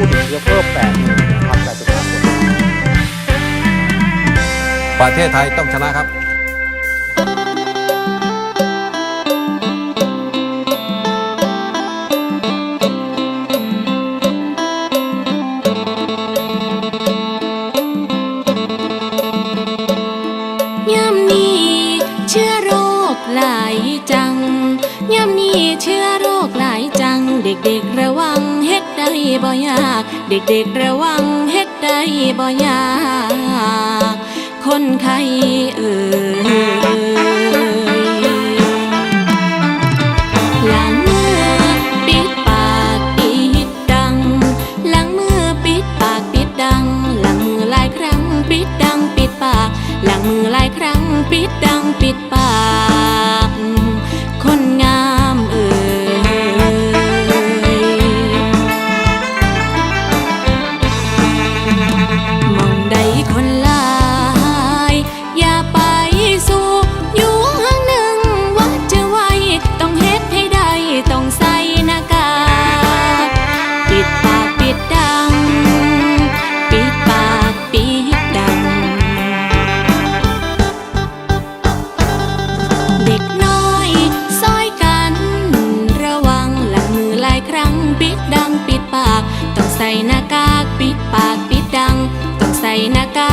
ผู้ติดเชื้อเพิ่ม8 1 0 0 85คนประเทศไทยต้องชนะครับย่ำนี้เชื้อโรคหลายจังย่ำนี้เชื้อโรคหลายจัง เด็กๆระวัง ได้บ่ยาก เด็กๆระวังเฮ็ดได้บ่ยาก คนไข้เอ่ยล้างมือปิดปากปิดดังล้างมือปิดปากปิดดังล้างมือหลายครั้งปิดดังปิดปากล้างมือหลายครั้งปิดดัง ต้อง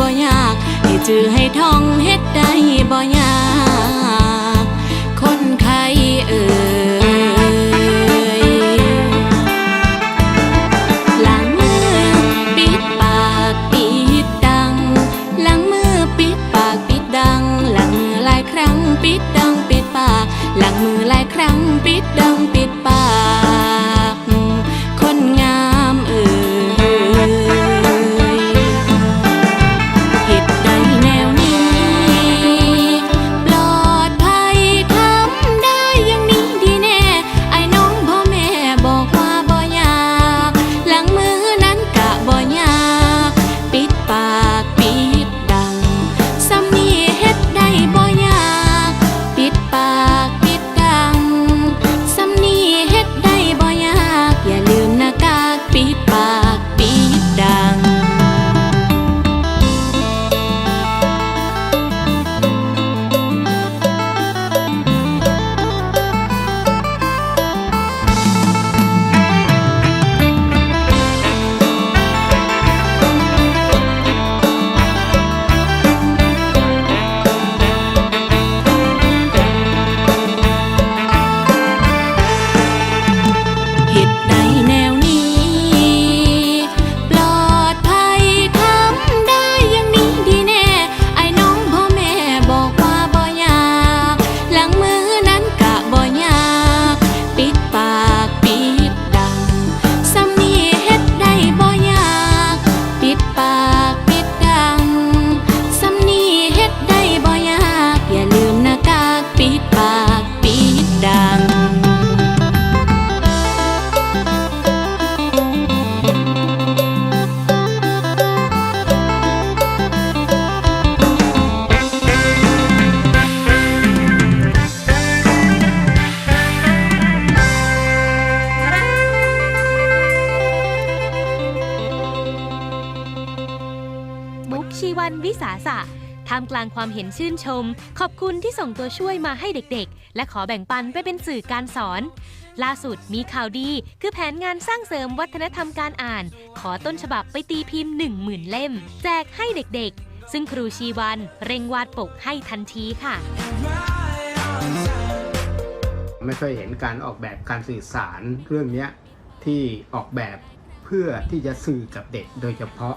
บ่ยากให้จือให้ท่องเฮ็ดได้บ่ยาก คนไข้เอ่ย วันวิสาสะท่ามกลางความเห็นชื่นชม ขอบคุณที่ส่งตัวช่วยมาให้เด็กๆ และขอแบ่งปันไปเป็นสื่อการสอน ล่าสุดมีข่าวดีคือแผนงานสร้างเสริมวัฒนธรรมการอ่าน ขอต้นฉบับไปตีพิมพ์ 10,000 เล่ม แจกให้เด็กๆ ซึ่งครูชีวันเร่งวาดปกให้ทันทีค่ะ ไม่เคยเห็นการออกแบบการสื่อสารเรื่องนี้ที่ออกแบบเพื่อที่จะสื่อกับเด็กโดยเฉพาะ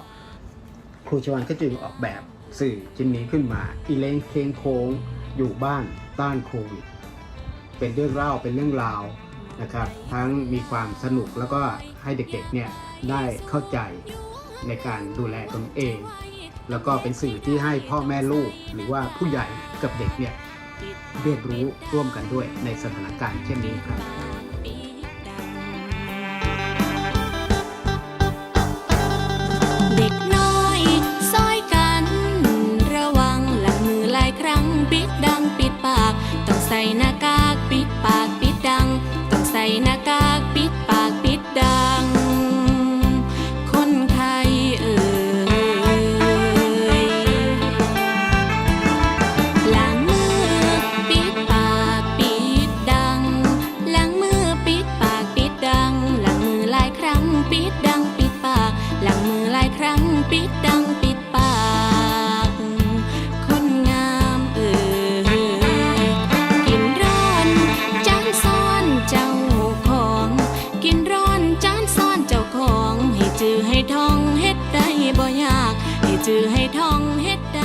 ครูชวันก็จึงออกแบบสื่อชิ้นนี้ขึ้นมา อีเลงเคงโค้งอยู่บ้านต้านโควิด เป็นเรื่องเล่าเป็นเรื่องราวนะครับทั้งมีความสนุกแล้วก็ให้เด็กๆเนี่ยได้เข้าใจในการดูแลตนเอง แล้วก็เป็นสื่อที่ให้พ่อแม่ลูก หรือว่าผู้ใหญ่กับเด็กเนี่ยเรียนรู้ร่วมกันด้วยในสถานการณ์เช่นนี้ครับากากปิดปากปิดดังต้องใส่หน้า จือให้ท่องเฮ็ดได้บ่ยาก ให้จือให้ท่องเฮ็ดได้